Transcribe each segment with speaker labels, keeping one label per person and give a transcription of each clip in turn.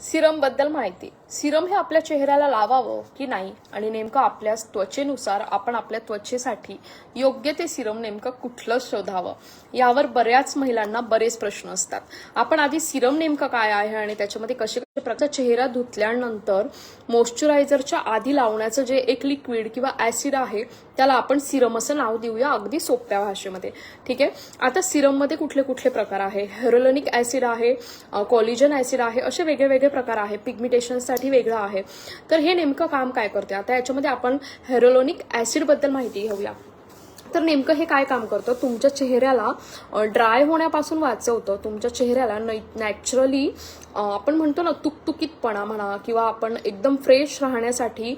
Speaker 1: सिरमबद्दल माहिती. सिरम हे आपल्या चेहऱ्याला लावावं की नाही आणि नेमकं आपल्या त्वचेनुसार आपण आपल्या त्वचेसाठी योग्य ते सिरम नेमकं कुठलं शोधावं? यावर बऱ्याच महिलांना बरेच प्रश्न असतात. आपण आधी सिरम नेमकं काय आहे आणि त्याच्यामध्ये कसे कसे प्रकार चेहरा धुतल्यानंतर मॉइश्चरायझरच्या आधी लावण्याचं जे एक लिक्विड किंवा ऍसिड आहे त्याला आपण सिरम असं नाव देऊया अगदी सोप्या भाषेमध्ये. ठीक आहे? आता सिरममध्ये कुठले कुठले प्रकार आहे? हेरोलनिक ऍसिड आहे कॉलिजन ऍसिड आहे असे वेगळे वेगळे प्रकार आहे पिगमिटेशनसाठी वेगळं आहे. तर हे नेमकं काम काय करते? आता याच्यामध्ये आपण हेरोलोनिक ॲसिडबद्दल माहिती घेऊया. तर नेमकं हे काय काम करतं? तुमच्या चेहऱ्याला ड्राय होण्यापासून वाचवतं. तुमच्या चेहऱ्याला नै नॅचरली आपण म्हणतो ना तुकतुकीतपणा म्हणा किंवा आपण एकदम फ्रेश राहण्यासाठी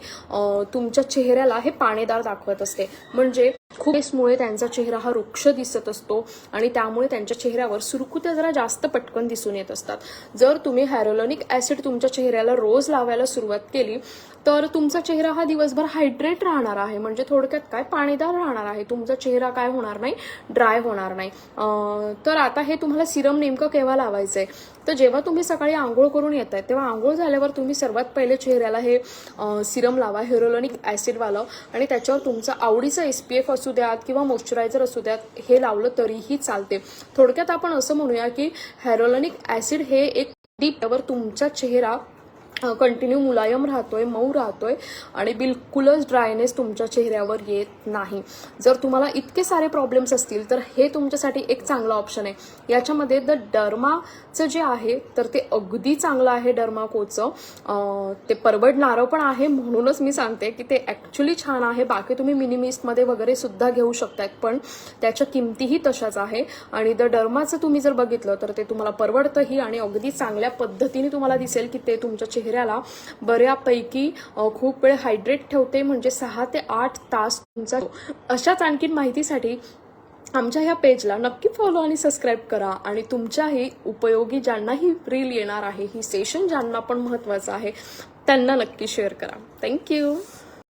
Speaker 1: तुमच्या चेहऱ्याला हे पाणीदार दाखवत असते. म्हणजे खूप मुळे त्यांचा चेहरा हा रुक्ष दिसत असतो आणि त्यामुळे त्यांच्या चेहऱ्यावर सुरकुत्या जरा जास्त पटकन दिसून येत असतात. जर तुम्ही हॅरोलॉनिक ऍसिड तुमच्या चेहऱ्याला रोज लावायला सुरुवात केली तर तुमचा चेहरा हा दिवसभर हायड्रेट राहणार आहे. म्हणजे थोडक्यात काय? पाणीदार राहणार आहे. तुमचा चेहरा काय होणार नाही? ड्राय होणार नाही. तर आता हे तुम्हाला सिरम नेमकं केव्हा लावायचं आहे तर जेव्हा तुम्ही सकाळी आंघोळ करून येत आहे तेव्हा आंघोळ झाल्यावर तुम्ही सर्वात पहिले चेहऱ्याला हे सिरम लावा हेरोलॉनिक ऍसिडवालं आणि त्याच्यावर तुमचं आवडीचं एसपीएफ असू द्यात किंवा मॉइश्चरायझर असू द्यात हे लावलं तरीही चालते. थोडक्यात आपण असं म्हणूया की हॅरोलॉनिक ऍसिड हे एक डीपवर तुमचा चेहरा कंटिन्यू मुलायम राहतोय मऊ राहतोय आणि बिलकुलच ड्रायनेस तुमच्या चेहऱ्यावर येत नाही. जर तुम्हाला इतके सारे प्रॉब्लेम्स असतील तर हे तुमच्यासाठी एक चांगलं ऑप्शन आहे. याच्यामध्ये द डर्माचं जे आहे तर ते अगदी चांगलं आहे डर्माकोचं ते परवडणारं पण आहे म्हणूनच मी सांगते की ते ॲक्च्युली छान आहे. बाकी तुम्ही मिनिमिस्टमध्ये वगैरे सुद्धा घेऊ शकतात पण त्याच्या किमतीही तशाच आहे. आणि द डर्माचं तुम्ही जर बघितलं तर ते तुम्हाला परवडतंही आणि अगदी चांगल्या पद्धतीने तुम्हाला दिसेल की ते तुमच्या चेहऱ्याला बऱ्यापैकी खूप वेळ हायड्रेट ठेवते म्हणजे सहा ते आठ तास तुमचा अशाच आणखीन माहितीसाठी आमच्या ह्या पेजला नक्की फॉलो आणि सबस्क्राईब करा. आणि तुमच्याही उपयोगी ज्यांनाही रील येणार आहे ही सेशन ज्यांना पण महत्वाचं आहे त्यांना नक्की शेअर करा. थँक्यू